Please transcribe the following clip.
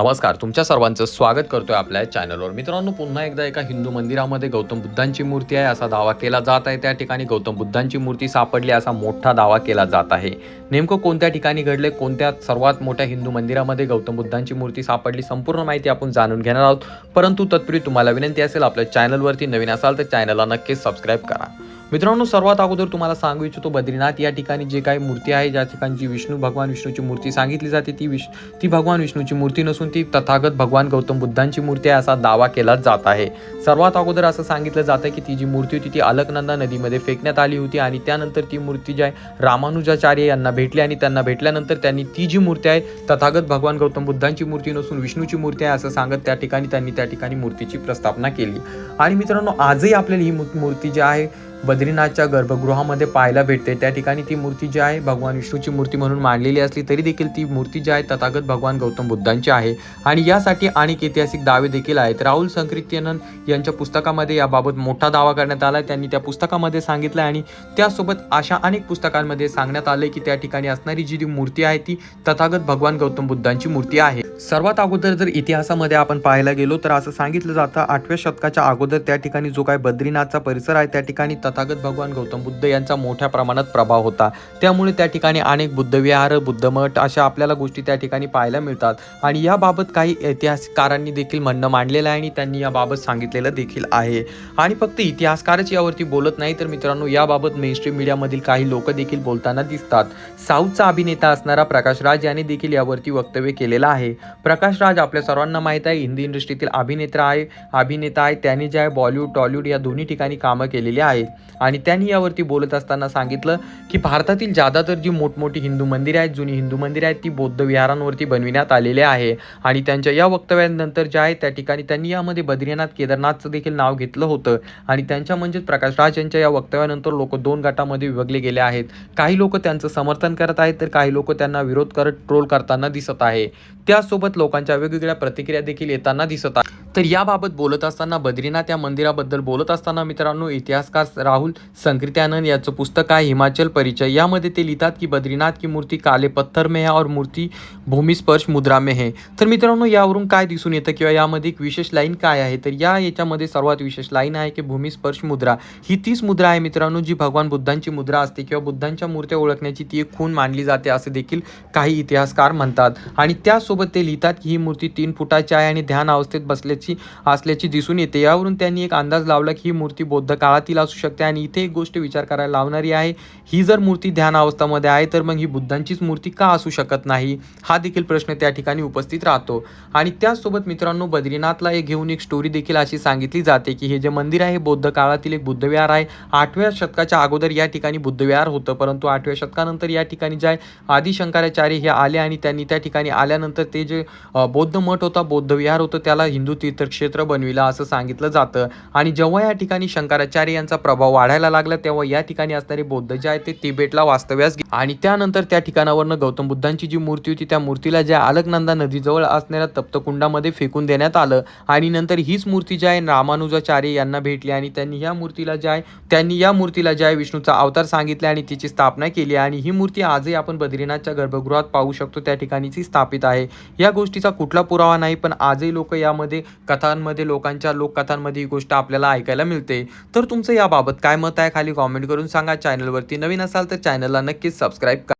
नमस्कार तुमच्या सर्वांचं स्वागत करतोय आपल्या चॅनलवर मित्रांनो पुन्हा एकदा एका हिंदू मंदिरामध्ये गौतम बुद्धांची मूर्ती आहे असा दावा केला जात आहे. त्या ठिकाणी गौतम बुद्धांची मूर्ती सापडली असा मोठा दावा केला जात आहे. नेमकं कोणत्या ठिकाणी घडले कोणत्या सर्वात मोठ्या हिंदू मंदिरामध्ये गौतम बुद्धांची मूर्ती सापडली संपूर्ण माहिती आपण जाणून घेणार आहोत. परंतु तत्पूर्वी तुम्हाला विनंती असेल आपल्या चॅनलवरती नवीन असाल तर चॅनलला नक्कीच सबस्क्राईब करा. मित्रांनो सर्वात अगोदर तुम्हाला सांगू इच्छितो बद्रीनाथ. या ठिकाणी जे काही मूर्ती आहे ज्या ठिकाणी जी विष्णू भगवान विष्णूची मूर्ती सांगितली जाते ती विष ती भगवान विष्णूची मूर्ती नसून ती तथागत भगवान गौतम बुद्धांची मूर्ती आहे असा दावा केला जात आहे. सर्वात अगोदर असं सांगितलं जातं की ती जी मूर्ती होती ती अलकनंदा नदीमध्ये फेकण्यात आली होती आणि त्यानंतर ती मूर्ती जी आहे रामानुजाचार्य यांना भेटली आणि त्यांना भेटल्यानंतर त्यांनी ती जी मूर्ती आहे तथागत भगवान गौतम बुद्धांची मूर्ती नसून विष्णूची मूर्ती आहे असं सांगत त्या ठिकाणी त्यांनी त्या ठिकाणी मूर्तीची प्रस्थापना केली. आणि मित्रांनो आजही आपल्याला ही मूर्ती जी आहे बद्रीनाथच्या गर्भगृहामध्ये पाहायला भेटते. त्या ठिकाणी ती मूर्ती जी आहे भगवान विष्णूची मूर्ती म्हणून मांडलेली असली तरी देखील ती मूर्ती जी आहे तथागत भगवान गौतम बुद्धांची आहे. आणि यासाठी अनेक ऐतिहासिक दावे देखील आहेत. राहुल संकृत्यनन यांच्या पुस्तकामध्ये याबाबत मोठा दावा करण्यात आला त्यांनी त्या पुस्तकामध्ये सांगितलं आणि त्यासोबत अशा अनेक पुस्तकांमध्ये सांगण्यात आले की त्या ठिकाणी असणारी जी मूर्ती आहे ती तथागत भगवान गौतम बुद्धांची मूर्ती आहे. सर्वात अगोदर जर इतिहासामध्ये आपण पाहायला गेलो तर असं सांगितलं जातं आठव्या शतकाच्या अगोदर त्या ठिकाणी जो काय बद्रीनाथचा परिसर आहे त्या ठिकाणी तथागत भगवान गौतम बुद्ध यांचा मोठ्या प्रमाणात प्रभाव होता. त्यामुळे त्या ठिकाणी अनेक बुद्धविहार बुद्धमठ अशा आपल्याला गोष्टी त्या ठिकाणी पाहायला मिळतात. आणि याबाबत काही इतिहासकारांनी देखील म्हणणं मांडलेलं आहे आणि त्यांनी याबाबत सांगितलेलं देखील आहे. आणि फक्त इतिहासकारच यावरती बोलत नाही तर मित्रांनो याबाबत मेनस्ट्रीम मीडियामधील काही लोक देखील बोलताना दिसतात. साऊथचा अभिनेता असणारा प्रकाश राज याने देखील यावरती वक्तव्य केलेलं आहे. प्रकाश राज आपल्या सर्वांना माहीत आहे हिंदी इंडस्ट्रीतील अभिनेता आहे अभिनेता आहे त्याने जे आहे बॉलिवूड टॉलिवूड या दोन्ही ठिकाणी कामं केलेली आहेत. आणि त्यांनी यावरती बोलत असताना सांगितलं की भारतातील ज्यादातर जी मोठमोठी हिंदू मंदिरे आहेत जुनी हिंदू मंदिरे आहेत ती बौद्ध विहारांवरती बनविण्यात आलेले आहे. आणि त्यांच्या या वक्तव्यानंतर जे आहे त्या ठिकाणी त्यांनी यामध्ये बद्रीनाथ केदारनाथचं देखील नाव घेतलं होतं. आणि त्यांच्या म्हणजेच प्रकाश राज यांच्या या वक्तव्यानंतर लोक दोन गटामध्ये विभागले गेले आहेत. काही लोक त्यांचं समर्थन करत आहेत तर काही लोक त्यांना विरोध करत ट्रोल करताना दिसत आहे. त्यासोबत लोकांच्या वेगवेगळ्या प्रतिक्रिया देखील येताना दिसत आहेत तर याबाबत बोलत असताना बद्रीनाथ या मंदिराबद्दल बोलत असताना मित्रांनो इतिहासकार राहुल संकृत्यानंद याचं पुस्तक आहे हिमाचल परिचय. यामध्ये ते लिहितात की बद्रीनाथ की मूर्ती काले पत्थर में है और मूर्ती भूमिस्पर्श मुद्रा में है. तर मित्रांनो यावरून काय दिसून येतं किंवा यामध्ये एक विशेष लाईन काय आहे? तर या याच्यामध्ये सर्वात विशेष लाईन आहे की भूमिस्पर्श मुद्रा. ही तीच मुद्रा आहे मित्रांनो जी भगवान बुद्धांची मुद्रा असते किंवा बुद्धांच्या मूर्त्या ओळखण्याची ती एक खून मानली जाते असे देखील काही इतिहासकार म्हणतात. आणि त्यासोबत ते लिहितात की ही मूर्ती तीन फुटाची आहे आणि ध्यान अवस्थेत बसले असल्याची दिसून येते. यावरून त्यांनी एक अंदाज लावला की ही मूर्ती बौद्ध काळातील असू शकते आणि इथे एक गोष्ट विचार करायला लावणारी आहे. ही जर मूर्ती ध्यान अवस्थामध्ये आहे तर मग ही बुद्धांचीच मूर्ती का असू शकत नाही? हा देखील प्रश्न त्या ठिकाणी उपस्थित राहतो. आणि त्याचसोबत मित्रांनो बद्रीनाथला एक घेऊन एक स्टोरी देखील अशी सांगितली जाते की हे जे मंदिर आहे हे बौद्ध काळातील एक बुद्धविहार आहे. आठव्या शतकाच्या अगोदर या ठिकाणी बुद्धविहार होतं परंतु आठव्या शतकानंतर या ठिकाणी जे आहे आदि शंकराचार्य हे आले आणि त्यांनी त्या ठिकाणी आल्यानंतर ते जे बौद्ध मठ होता बौद्ध विहार होतं त्याला हिंदू तीर्थक्षेत्र बनविला असं सांगितलं जातं. आणि जेव्हा या ठिकाणी शंकराचार्य यांचा प्रभाव वाढायला लागला तेव्हा या ठिकाणी असणारे बौद्ध जे आहेत ते तिबेटला वास्तव्यास आणि त्यानंतर त्या ठिकाणावरनं गौतम बुद्धांची जी मूर्ती होती त्या मूर्तीला ज्या अलकनंदा नदीजवळ असणाऱ्या तप्तकुंडामध्ये फेकून देण्यात आलं. आणि नंतर हीच मूर्ती जी आहे रामानुजाचार्य यांना भेटली आणि त्यांनी या मूर्तीला ज्या आहे त्यांनी या मूर्तीला ज्या आहे विष्णूचा अवतार सांगितले आणि तिची स्थापना केली. आणि ही मूर्ती आजही आपण बद्रीनाथच्या गर्भगृहात पाहू शकतो त्या ठिकाणी स्थापित आहे. या गोष्टीचा कुठला पुरावा नाही पण आजही लोक यामध्ये कथांमध्ये लोकांच्या लोककथांमध्ये ही गोष्ट आपल्याला ऐकायला मिळते. तर तुमचं याबाबत काय मत आहे खाली कॉमेंट करून सांगा. चॅनलवरती नवीन असाल तर चॅनलला नक्कीच सबस्क्राईब करा.